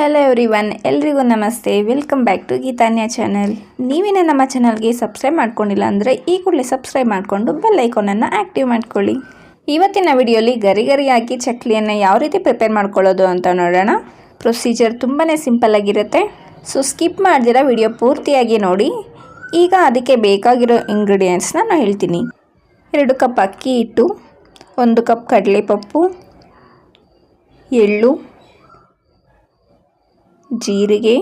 Hello every one ಎಲ್ರಿಗೂ ನಮಸ್ತೆ. Welcome back to Geetanya channel ನೀವೇನೇ ನಮ್ಮ ಚಾನಲ್ಗೆ ಸಬ್ಸ್ಕ್ರೈಬ್ ಮಾಡ್ಕೊಂಡಿಲ್ಲ ಅಂದರೆ ಈ ಕೂಡಲೇ ಸಬ್ಸ್ಕ್ರೈಬ್ ಮಾಡಿಕೊಂಡು ಬೆಲ್ ಐಕಾನನ್ನು ಆ್ಯಕ್ಟಿವ್ ಮಾಡ್ಕೊಳ್ಳಿ. ಇವತ್ತಿನ ವಿಡಿಯೋಲಿ ಗರಿ ಗರಿಯಾಗಿ ಚಕ್ಲಿಯನ್ನು ಯಾವ ರೀತಿ ಪ್ರಿಪೇರ್ ಮಾಡ್ಕೊಳ್ಳೋದು ಅಂತ ನೋಡೋಣ. ಪ್ರೊಸೀಜರ್ ತುಂಬಾ ಸಿಂಪಲ್ ಆಗಿರುತ್ತೆ. ಸೊ ಸ್ಕಿಪ್ ಮಾಡ್ದಿರ ವಿಡಿಯೋ ಪೂರ್ತಿಯಾಗಿ ನೋಡಿ. ಈಗ ಅದಕ್ಕೆ ಬೇಕಾಗಿರೋ ಇಂಗ್ರೀಡಿಯೆಂಟ್ಸ್ನ ನಾನು ಹೇಳ್ತೀನಿ. ಎರಡು ಕಪ್ ಅಕ್ಕಿ ಹಿಟ್ಟು, ಒಂದು ಕಪ್ ಕಡಲೆಪಪ್ಪು, ಎಳ್ಳು ಜೀರಿಗೆ,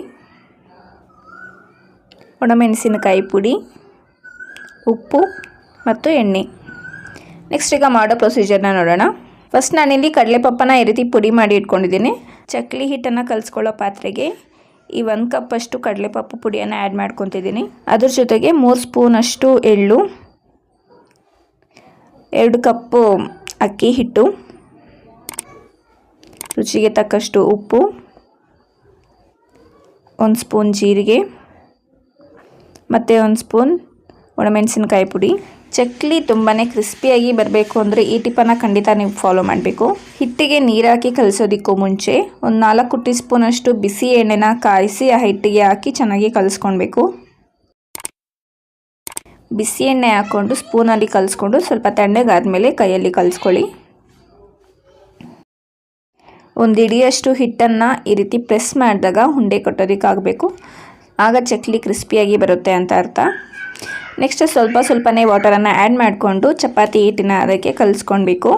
ಒಣಮೆಣಸಿನಕಾಯಿ ಪುಡಿ, ಉಪ್ಪು ಮತ್ತು ಎಣ್ಣೆ. ನೆಕ್ಸ್ಟ್ ಈಗ ಮಾಡೋ ಪ್ರೊಸೀಜರ್ನ ನೋಡೋಣ. ಫಸ್ಟ್ ನಾನಿಲ್ಲಿ ಕಡಲೆಪಪ್ಪನ ಈ ರೀತಿ ಪುಡಿ ಮಾಡಿ ಇಟ್ಕೊಂಡಿದ್ದೀನಿ. ಚಕ್ಲಿ ಹಿಟ್ಟನ್ನು ಕಲಿಸ್ಕೊಳ್ಳೋ ಪಾತ್ರೆಗೆ ಈ ಒಂದು ಕಪ್ಪಷ್ಟು ಕಡಲೆಪಪ್ಪು ಪುಡಿಯನ್ನು ಆ್ಯಡ್ ಮಾಡ್ಕೊತಿದ್ದೀನಿ. ಅದ್ರ ಜೊತೆಗೆ ಮೂರು ಸ್ಪೂನಷ್ಟು ಎಳ್ಳು, ಎರಡು ಕಪ್ಪು ಅಕ್ಕಿ ಹಿಟ್ಟು, ರುಚಿಗೆ ತಕ್ಕಷ್ಟು ಉಪ್ಪು ಒಂದು ಸ್ಪೂನ್ ಜೀರಿಗೆ, ಮತ್ತು ಒಂದು ಸ್ಪೂನ್ ಒಣಮೆಣಸಿನ್ಕಾಯಿ ಪುಡಿ. ಚಕ್ಲಿ ತುಂಬಾ ಕ್ರಿಸ್ಪಿಯಾಗಿ ಬರಬೇಕು ಅಂದರೆ ಈ ಟಿಪ್ಪನ್ನು ಖಂಡಿತ ನೀವು ಫಾಲೋ ಮಾಡಬೇಕು. ಹಿಟ್ಟಿಗೆ ನೀರಾಕಿ ಕಲಿಸೋದಕ್ಕೂ ಮುಂಚೆ ಒಂದು ನಾಲ್ಕು ಟೀ ಸ್ಪೂನಷ್ಟು ಬಿಸಿ ಎಣ್ಣೆನ ಕಾಯಿಸಿ ಆ ಹಿಟ್ಟಿಗೆ ಹಾಕಿ ಚೆನ್ನಾಗಿ ಕಲಿಸ್ಕೊಳ್ಬೇಕು ಬಿಸಿ ಎಣ್ಣೆ ಹಾಕ್ಕೊಂಡು ಸ್ಪೂನಲ್ಲಿ ಕಲಿಸ್ಕೊಂಡು ಸ್ವಲ್ಪ ತಣ್ಣಗಾದ ಮೇಲೆ ಕೈಯಲ್ಲಿ ಕಲಿಸ್ಕೊಳ್ಳಿ. ಒಂದು ಇಡಿಯಷ್ಟು ಹಿಟ್ಟನ್ನು ಈ ರೀತಿ ಪ್ರೆಸ್ ಮಾಡಿದಾಗ ಉಂಡೆ ಕಟ್ಟೋದಕ್ಕಾಗಬೇಕು. ಆಗ ಚಕ್ಲಿ ಕ್ರಿಸ್ಪಿಯಾಗಿ ಬರುತ್ತೆ ಅಂತ ಅರ್ಥ. ನೆಕ್ಸ್ಟ್ ಸ್ವಲ್ಪ ಸ್ವಲ್ಪನೇ ವಾಟರನ್ನು ಆ್ಯಡ್ ಮಾಡಿಕೊಂಡು ಚಪಾತಿ ಹಿಟ್ಟಿನ ಅದಕ್ಕೆ ಕಲಿಸ್ಕೊಳ್ಬೇಕು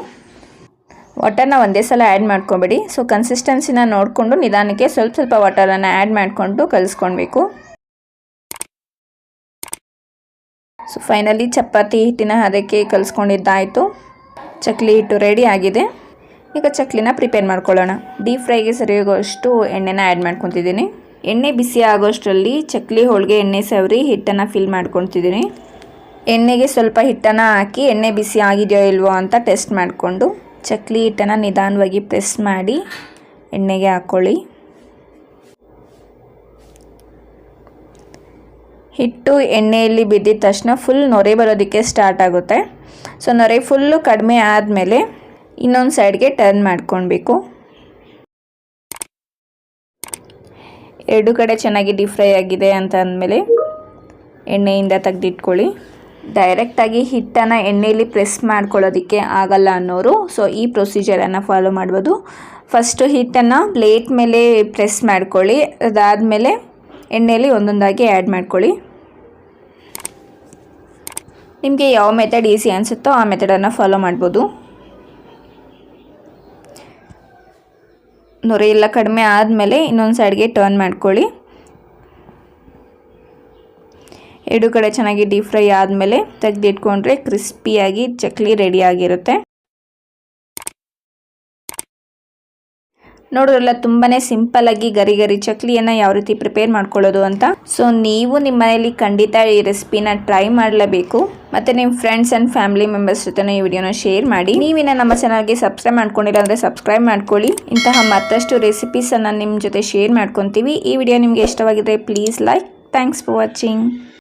ವಾಟರ್ನ ಒಂದೇ ಸಲ ಆ್ಯಡ್ ಮಾಡ್ಕೊಬೇಡಿ. ಸೊ ಕನ್ಸಿಸ್ಟೆನ್ಸಿನ ನೋಡಿಕೊಂಡು ನಿಧಾನಕ್ಕೆ ಸ್ವಲ್ಪ ಸ್ವಲ್ಪ ವಾಟರನ್ನು ಆ್ಯಡ್ ಮಾಡಿಕೊಂಡು ಕಲಿಸ್ಕೊಳ್ಬೇಕು ಸೊ ಫೈನಲಿ ಚಪಾತಿ ಹಿಟ್ಟಿನ ಅದಕ್ಕೆ ಕಲಿಸ್ಕೊಂಡಿದ್ದಾಯಿತು. ಚಕ್ಲಿ ಹಿಟ್ಟು ರೆಡಿ ಆಗಿದೆ. ಈಗ ಚಕ್ಲಿನ ಪ್ರಿಪೇರ್ ಮಾಡ್ಕೊಳ್ಳೋಣ. ಡೀಪ್ ಫ್ರೈಗೆ ಸರಿಯೋಗೋಷ್ಟು ಎಣ್ಣೆನ ಆ್ಯಡ್ ಮಾಡ್ಕೊತಿದ್ದೀನಿ. ಎಣ್ಣೆ ಬಿಸಿ ಆಗೋಷ್ಟರಲ್ಲಿ ಚಕ್ಲಿ ಹೋಳಿಗೆ ಎಣ್ಣೆ ಸವರಿ ಹಿಟ್ಟನ್ನು ಫಿಲ್ ಮಾಡ್ಕೊತಿದ್ದೀನಿ. ಎಣ್ಣೆಗೆ ಸ್ವಲ್ಪ ಹಿಟ್ಟನ್ನು ಹಾಕಿ ಎಣ್ಣೆ ಬಿಸಿ ಆಗಿದೆಯೋ ಇಲ್ವೋ ಅಂತ ಟೆಸ್ಟ್ ಮಾಡಿಕೊಂಡು ಚಕ್ಲಿ ಹಿಟ್ಟನ್ನು ನಿಧಾನವಾಗಿ ಪ್ರೆಸ್ ಮಾಡಿ ಎಣ್ಣೆಗೆ ಹಾಕ್ಕೊಳ್ಳಿ ಹಿಟ್ಟು ಎಣ್ಣೆಯಲ್ಲಿ ಬಿದ್ದಿದ ತಕ್ಷಣ ಫುಲ್ ನೊರೆ ಬರೋದಕ್ಕೆ ಸ್ಟಾರ್ಟ್ ಆಗುತ್ತೆ. ಸೊ ನೊರೆ ಫುಲ್ಲು ಕಡಿಮೆ ಆದಮೇಲೆ ಇನ್ನೊಂದು ಸೈಡ್ಗೆ ಟರ್ನ್ ಮಾಡ್ಕೊಳ್ಬೇಕು. ಎರಡು ಕಡೆ ಚೆನ್ನಾಗಿ ಡೀಪ್ ಫ್ರೈ ಆಗಿದೆ ಅಂತ ಅಂದಮೇಲೆ ಎಣ್ಣೆಯಿಂದ ತೆಗೆದಿಟ್ಕೊಳ್ಳಿ. ಡೈರೆಕ್ಟಾಗಿ ಹಿಟ್ಟನ್ನು ಎಣ್ಣೆಯಲ್ಲಿ ಪ್ರೆಸ್ ಮಾಡ್ಕೊಳ್ಳೋದಕ್ಕೆ ಆಗಲ್ಲ ಅನ್ನೋರು ಸೊ ಈ ಪ್ರೊಸೀಜರನ್ನು ಫಾಲೋ ಮಾಡ್ಬೋದು. ಫಸ್ಟು ಹಿಟ್ಟನ್ನು ಪ್ಲೇಟ್ ಮೇಲೆ ಪ್ರೆಸ್ ಮಾಡ್ಕೊಳ್ಳಿ, ಅದಾದಮೇಲೆ ಎಣ್ಣೆಯಲ್ಲಿ ಒಂದೊಂದಾಗಿ ಆ್ಯಡ್ ಮಾಡ್ಕೊಳ್ಳಿ. ನಿಮಗೆ ಯಾವ ಮೆಥಡ್ ಈಸಿ ಅನಿಸುತ್ತೋ ಆ ಮೆಥಡನ್ನು ಫಾಲೋ ಮಾಡ್ಬೋದು. ನೊರೆ ಎಲ್ಲ ಕಡಿಮೆ ಆದಮೇಲೆ ಇನ್ನೊಂದು ಸೈಡ್ಗೆ ಟರ್ನ್ ಮಾಡ್ಕೊಳ್ಳಿ. ಎರಡು ಕಡೆ ಚೆನ್ನಾಗಿ ಡೀಪ್ ಫ್ರೈ ಆದಮೇಲೆ ತೆಗೆದಿಟ್ಕೊಂಡ್ರೆ ಕ್ರಿಸ್ಪಿಯಾಗಿ ಚಕ್ಲಿ ರೆಡಿಯಾಗಿರುತ್ತೆ ನೋಡೋದ್ರಲ್ಲ ತುಂಬಾ ಸಿಂಪಲ್ಲಾಗಿ ಗರಿ ಗರಿ ಚಕ್ಲಿಯನ್ನು ಯಾವ ರೀತಿ ಪ್ರಿಪೇರ್ ಮಾಡ್ಕೊಳ್ಳೋದು ಅಂತ. ಸೊ ನೀವು ನಿಮ್ಮ ಮನೆಯಲ್ಲಿ ಖಂಡಿತ ಈ ರೆಸಿಪಿನ ಟ್ರೈ ಮಾಡಲೇಬೇಕು. ಮತ್ತು ನಿಮ್ಮ ಫ್ರೆಂಡ್ಸ್ ಆ್ಯಂಡ್ ಫ್ಯಾಮಿಲಿ ಮೆಂಬರ್ಸ್ ಜೊತೆ ಈ ವಿಡಿಯೋನ ಶೇರ್ ಮಾಡಿ. ನೀವಿನ ನಮ್ಮ ಚಾನಲ್ಗೆ ಸಬ್ಸ್ಕ್ರೈಬ್ ಮಾಡ್ಕೊಂಡಿಲ್ಲ ಅಂದರೆ ಸಬ್ಸ್ಕ್ರೈಬ್ ಮಾಡ್ಕೊಳ್ಳಿ. ಇಂತಹ ಮತ್ತಷ್ಟು ರೆಸಿಪೀಸನ್ನು ನಿಮ್ಮ ಜೊತೆ ಶೇರ್ ಮಾಡ್ಕೊತೀವಿ. ಈ ವಿಡಿಯೋ ನಿಮಗೆ ಇಷ್ಟವಾಗಿದ್ದರೆ please like thanks for watching